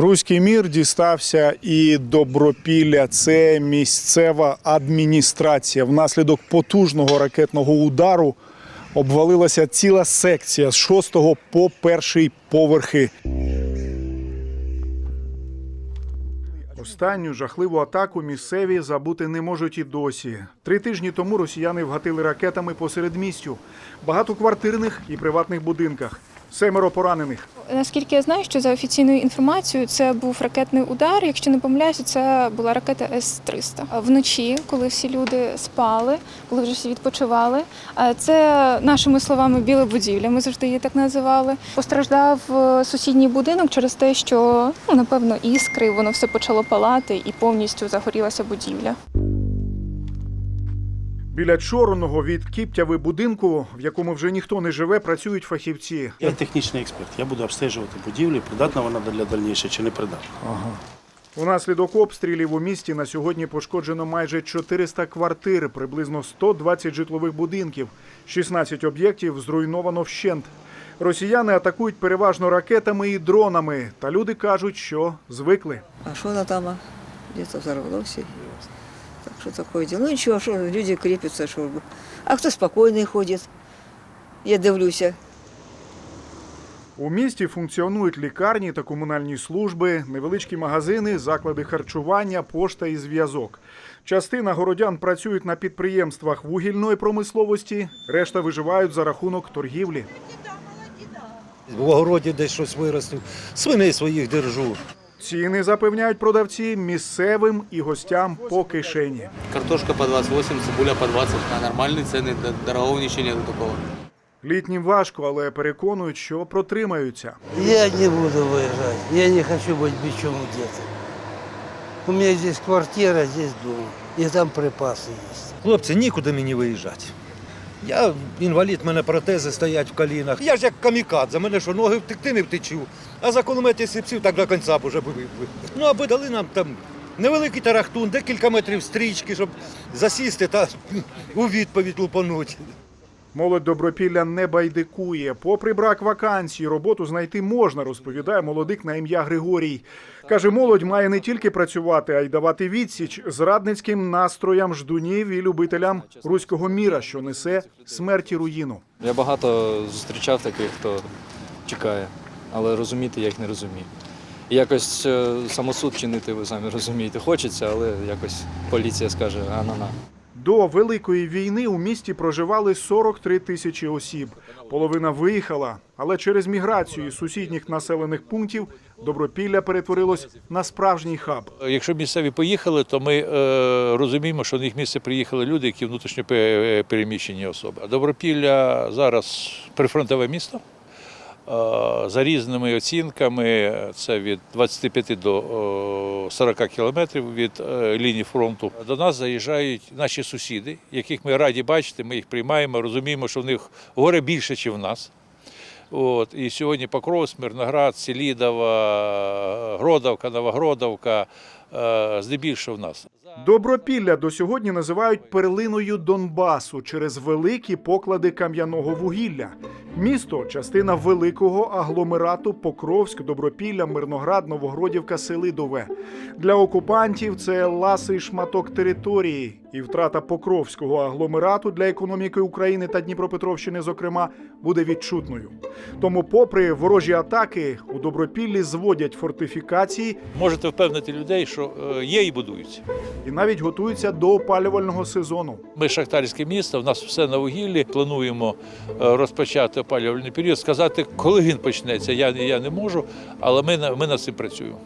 Руський мір дістався і добропілля. Це місцева адміністрація. Внаслідок потужного ракетного удару обвалилася ціла секція з шостого по перший поверхи. Останню жахливу атаку місцеві забути не можуть і досі. Три тижні тому росіяни вгатили ракетами посеред містю, багатоквартирних і приватних будинках. Семеро поранених. Наскільки я знаю, що за офіційною інформацією це був ракетний удар. Якщо не помиляюся, це була ракета С-300. Вночі, коли всі люди спали, коли вже всі відпочивали. Це нашими словами біла будівля. Ми завжди її так називали. Постраждав е, сусідній будинок через те, що ну напевно іскри, воно все почало палати і повністю загорілася будівля. Біля чорного від кіптяви будинку, в якому вже ніхто не живе, працюють фахівці. Я технічний експерт. Я буду обстежувати будівлю, придатна вона для дальнішого чи не придатна. Унаслідок обстрілів у місті на сьогодні пошкоджено майже 400 квартир, приблизно 120 житлових будинків, 16 об'єктів зруйновано вщент. Росіяни атакують переважно ракетами і дронами, та люди кажуть, що звикли. А что она там? взорвалось. и- Так что такое дело? Ну ничего, что люди крепятся, что бы. А кто спокойный ходит? Я дивлюся. У місті функціонують лікарні та комунальні служби, невеличкі магазини, заклади харчування, пошта і зв'язок. Частина городян працюють на підприємствах вугільної промисловості, решта виживають за рахунок торгівлі. В огороді десь щось виростив, свиней своїх держу. Ціни запевняють продавці місцевим і гостям по кишені. Картошка по 28, цибуля по 20. А нормальные цены, д- дорогого ничего нету такого. Літнім важко, але переконують, що протримаються. Я не буду выезжать. Я не хочу быть бичом где-то. У меня здесь квартира, здесь дом. И там припасы есть. Хлопці, нікуди мені виїжджати. Я інвалід, в мене протези стоять в колінах. Я ж як камікадзе, мене що ноги втекти не втечу. А за кулемет я сипсів, так до кінця б уже би. Ну, аби дали нам там невеликий тарахтун, декілька метрів стрічки, щоб засісти та у відповідь лупануть. Молодь Добропілля не байдикує. Попри брак вакансій, роботу знайти можна, розповідає молодик на ім'я Григорій. Каже, молодь має не тільки працювати, а й давати відсіч зрадницьким настроям ждунів і любителям руського міра, що несе смерть і руїну. Я багато зустрічав таких, хто чекає, але розуміти я їх не розумію. Якось е, самосуд чинити, ви самі розумієте, хочеться, але якось поліція скаже, а на на. До великої війни у місті проживали 43 тисячі осіб. Половина виїхала, але через міграцію сусідніх населених пунктів Добропілля перетворилось на справжній хаб. Якщо місцеві поїхали, то ми е, розуміємо, що на їх місце приїхали люди, які внутрішньо переміщені особи. Добропілля зараз прифронтове місто. Е, За різними оцінками, це від 25 до е, 40 кілометрів від е, лінії фронту. До нас заїжджають наші сусіди, яких ми раді бачити. Ми їх приймаємо, розуміємо, що в них горе більше, ніж в нас. От, і сьогодні Покров, Смірноград, Селідова, Гродовка, Новогродовка, е, здебільшого в нас. Добропілля до сьогодні називають перлиною Донбасу через великі поклади кам'яного вугілля. Місто частина великого агломерату Покровськ, Добропілля, Мирноград, Новогродівка, Селидове. Для окупантів це ласий шматок території, і втрата Покровського агломерату для економіки України та Дніпропетровщини, зокрема, буде відчутною. Тому, попри ворожі атаки, у Добропіллі зводять фортифікації Можете впевнити людей, що е, є і будуються. і навіть готуються до опалювального сезону. Ми шахтарське місто, в нас все на вугіллі. Плануємо е, розпочати опалювальний період. Сказати, коли він почнеться, я, я не можу, але ми, на- ми над цим працюємо.